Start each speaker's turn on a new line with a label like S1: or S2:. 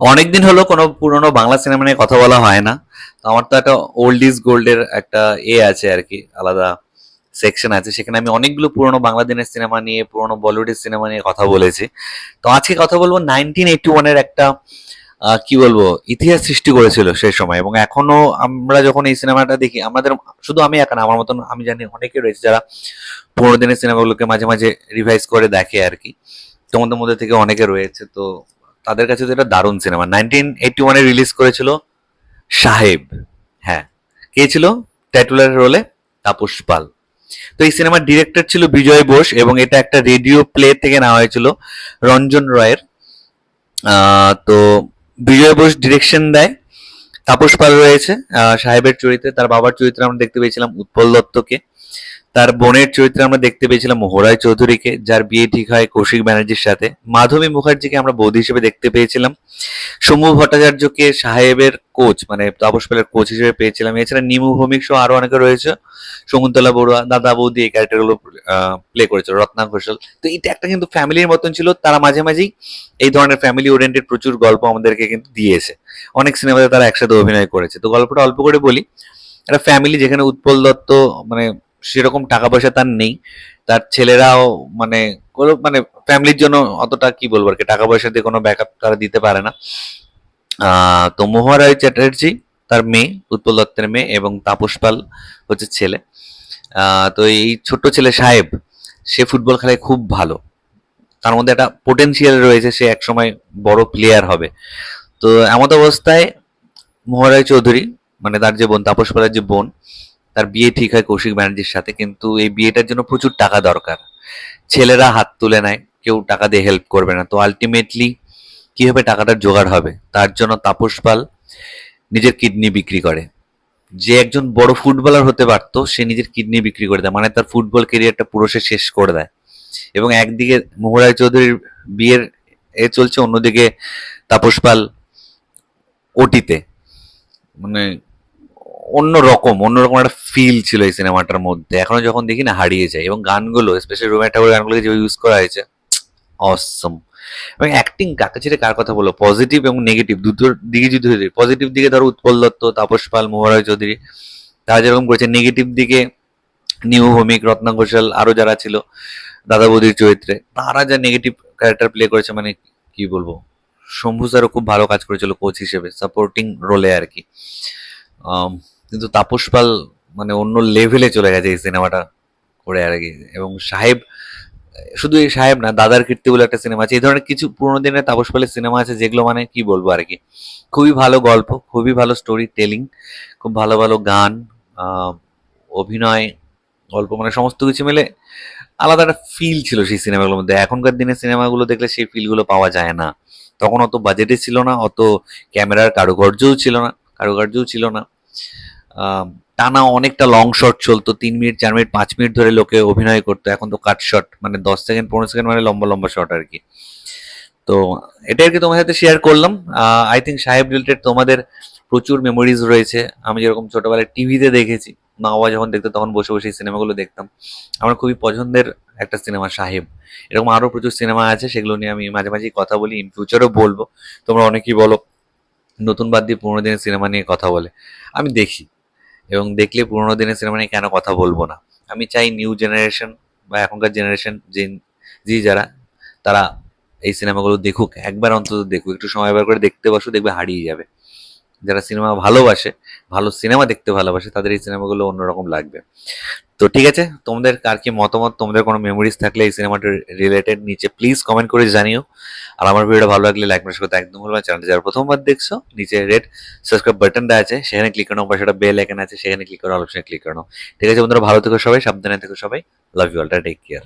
S1: অনেকদিন হলো কোনো পুরনো বাংলা সিনেমা নিয়ে কথা বলা হয় না। তো আমার তো একটা ওল্ড ইজ গোল্ডের একটা এ আছে আর কি, আলাদা সেকশন আছে। সেখানে আমি অনেকগুলো পুরনো বাংলা দিনের সিনেমা নিয়ে, পুরনো বলিউডের সিনেমা নিয়ে কথা বলেছি। তো আজকে কথা বলব নাইনটিন এইটি ওয়ানের একটা কি বলব, ইতিহাস সৃষ্টি করেছিল সেই সময়। এবং এখনও আমরা যখন এই সিনেমাটা দেখি, আমাদের শুধু আমি একা আমার মতন আমি জানি অনেকে রয়েছে যারা পুরোনো দিনের সিনেমাগুলোকে মাঝে মাঝে রিভাইজ করে দেখে আর কি। তোমাদের মধ্যে থেকে অনেকে রয়েছে, তো তাদের কাছে তো এটা দারুণ সিনেমা নাইনটিন এইটি ওয়ানে রিলিজ করেছিল সাহেব। হ্যাঁ। কে ছিল? ট্যাটুলার রোলে তাপস পাল। তো এই সিনেমার ডিরেক্টর ছিল বিজয় বোস এবং এটা একটা রেডিও প্লে থেকে নেওয়া হয়েছিল রঞ্জন রয়ের। তো বিজয় বোস ডিরেকশন দেয়। তাপস পাল রয়েছে। সাহেবের চরিত্রে, তার বাবার চরিত্রে আমরা দেখতে পেয়েছিলাম উৎপল দত্তকে। তার বোনের চরিত্রে আমরা দেখতে পেয়েছিলাম মোহরায় চৌধুরীকে, যার বিয়ে ঠিক হয় কৌশিক ব্যানার্জির সাথে। মাধবী মুখার্জিকে আমরা বৌদি হিসেবে দেখতে পেয়েছিলাম। শম্ভু ভট্টাচার্যকে সাহেবের কোচ মানে তাপস পালের কোচ হিসেবে পেয়েছিলাম। এছাড়া নিমু ভৌমিক সহ আরও অনেকে রয়েছে। শকুন্তলা বড়ুয়া, দাদা বৌদি এই ক্যারেক্টারগুলো প্লে করেছিল, রত্না ঘোষাল। তো এটা একটা কিন্তু ফ্যামিলির মতন ছিল, তারা মাঝে মাঝেই এই ধরনের ফ্যামিলি ওরিয়েন্টেড প্রচুর গল্প আমাদেরকে কিন্তু দিয়েছে। অনেক সিনেমাতে তারা একসাথে অভিনয় করেছে। তো গল্পটা অল্প করে বলি, একটা ফ্যামিলি যেখানে উৎপল দত্ত মানে সেরকম টাকা পয়সা তার নেই। তার ছেলেরাও মানে কোনো মানে ফ্যামিলির জন্য অতটা কি বলব আর কি টাকা পয়সা দিয়ে কোনো ব্যাকআপ তারা দিতে পারে না। তো মোহরায় চ্যাটার্জি, তার মেয়ে, উৎপল দত্তের মেয়ে এবং তাপস পাল হচ্ছে ছেলে। তো এই ছোট্ট ছেলে সাহেব, সে ফুটবল খেলায় খুব ভালো। তার মধ্যে একটা পোটেনশিয়াল রয়েছে, সে একসময় বড় প্লেয়ার হবে। তো এমত অবস্থায় মোহরায় চৌধুরী মানে তার যে বোন, তাপস পালের যে বোন তার বিয়ে ঠিক হয় কৌশিক ব্যানার্জির সাথে, কিন্তু এই বিয়েটার জন্য প্রচুর টাকা দরকার। ছেলেরা হাত তুলে নেয়, কেউ টাকা দিয়ে হেল্প করবে না। তো আলটিমেটলি কীভাবে টাকাটার জোগাড় হবে? তার জন্য তাপস পাল নিজের কিডনি বিক্রি করে। যে একজন বড় ফুটবলার হতে পারতো, সে নিজের কিডনি বিক্রি করে দেয় মানে তার ফুটবল কেরিয়ারটা পুরো সে শেষ করে দেয়। এবং একদিকে মোহরায় চৌধুরীর বিয়ের এ চলছে, অন্যদিকে তাপস পাল ওটিতে। মানে অন্য রকম অন্যরকম একটা ফিল ছিল এই সিনেমাটার মধ্যে। এখনও যখন দেখি না, হারিয়ে যায়। এবং গানগুলো স্পেশালি রোমেন ঠাকুরের গানগুলোকে যে ইউজ করা হয়েছে অসম এবং অ্যাক্টিং কাকে ছেড়ে কার কথা বলো পজিটিভ এবং নেগেটিভ দুটোর দিকে যদি ধরি পজিটিভ দিকে ধরো উৎপল দত্ত, তাপস পাল মোহরায় চৌধুরী, তারা যেরকম করেছে নেগেটিভ দিকে নিউ ভৌমিক, রত্না ঘোষাল আরও যারা ছিল, দাদা বৌদির চরিত্রে, তারা যা নেগেটিভ ক্যারেক্টার প্লে করেছে মানে কি বলব? শম্ভু স্যারও খুব ভালো কাজ করেছিল কোচ হিসেবে সাপোর্টিং রোলে আর কি। কিন্তু তাপস পাল মানে অন্য লেভেলে চলে গেছে এই সিনেমাটা করে আর কি। এবং সাহেব, শুধু এই সাহেব না, দাদার কীর্তি বলে একটা সিনেমা আছে। এই ধরনের কিছু পুরোনো দিনের তাপস পালের সিনেমা আছে যেগুলো মানে কি বলব আর কি? খুবই ভালো গল্প, খুবই ভালো স্টোরি টেলিং খুব ভালো ভালো গান অভিনয়, গল্প মানে সমস্ত কিছু মিলে আলাদা একটা ফিল ছিল সেই সিনেমাগুলোর মধ্যে। এখনকার দিনের সিনেমাগুলো দেখলে সেই ফিলগুলো পাওয়া যায় না। তখন অত বাজেটে ছিল না, অত ক্যামেরার কারুকার্যও ছিল না। কারুকার্যও ছিল না। টানা অনেকটা লং শট চলতো, তিন মিনিট চার মিনিট পাঁচ মিনিট ধরে লোকে অভিনয় করতো। এখন তো কাট শট মানে দশ সেকেন্ড পনেরো সেকেন্ড মানে লম্বা লম্বা শট আর কি। তো এটা আর কি তোমার সাথে শেয়ার করলাম। আই থিঙ্ক সাহেব রিলেটেড তোমাদের প্রচুর মেমোরিজ রয়েছে। আমি যেরকম ছোটবেলায় টিভিতে দেখেছি মা বাবা যখন দেখতো তখন বসে বসে এই সিনেমাগুলো দেখতাম। আমার খুবই পছন্দের একটা সিনেমা সাহেব। এরকম আরও প্রচুর সিনেমা আছে, সেগুলো নিয়ে আমি মাঝে মাঝেই কথা বলি ইন ফিউচারও বলব। তোমরা অনেকেই বলো নতুন বাদ দিয়ে পুরোনো দিনের সিনেমা নিয়ে কথা বলে। আমি দেখি। এবং দেখলে পুরোনো দিনের সিনেমা নিয়ে কেন কথা বলব না? আমি চাই নিউ জেনারেশন বা এখনকার জেনারেশন যে জি যারা, তারা এই সিনেমাগুলো দেখুক। একবার অন্তত দেখুক। একটু সময় বার করে দেখতে বসো, দেখবে হারিয়ে যাবে। যারা সিনেমা ভালোবাসে, ভালো সিনেমা দেখতে ভালোবাসে, তাদের এই সিনেমাগুলো অন্যরকম লাগবে। তো ঠিক আছে, তোমাদের কার কি মতামত? তোমাদের কোনো মেমোরিজ থাকলে এই সিনেমাটা রিলেটেড নিচে প্লিজ কমেন্ট করে জানিও। আর আমার ভিডিওটা ভালো লাগলে লাইক মেসেজ করতে একদম ভুলবে চ্যানেলটা যারা প্রথমবার দেখছ, নিচে রেড সাবস্ক্রাইব বাটনটা আছে, সেখানে ক্লিক করে নাও, পাশে বেল আইকন আছে, সেখানে ক্লিক করো অপশনে ক্লিক করে ঠিক আছে বন্ধুরা, ভালো থেকো সবাই, সাবধানে থেকো সবাই। লাভ ইউ অলটা টেক কেয়ার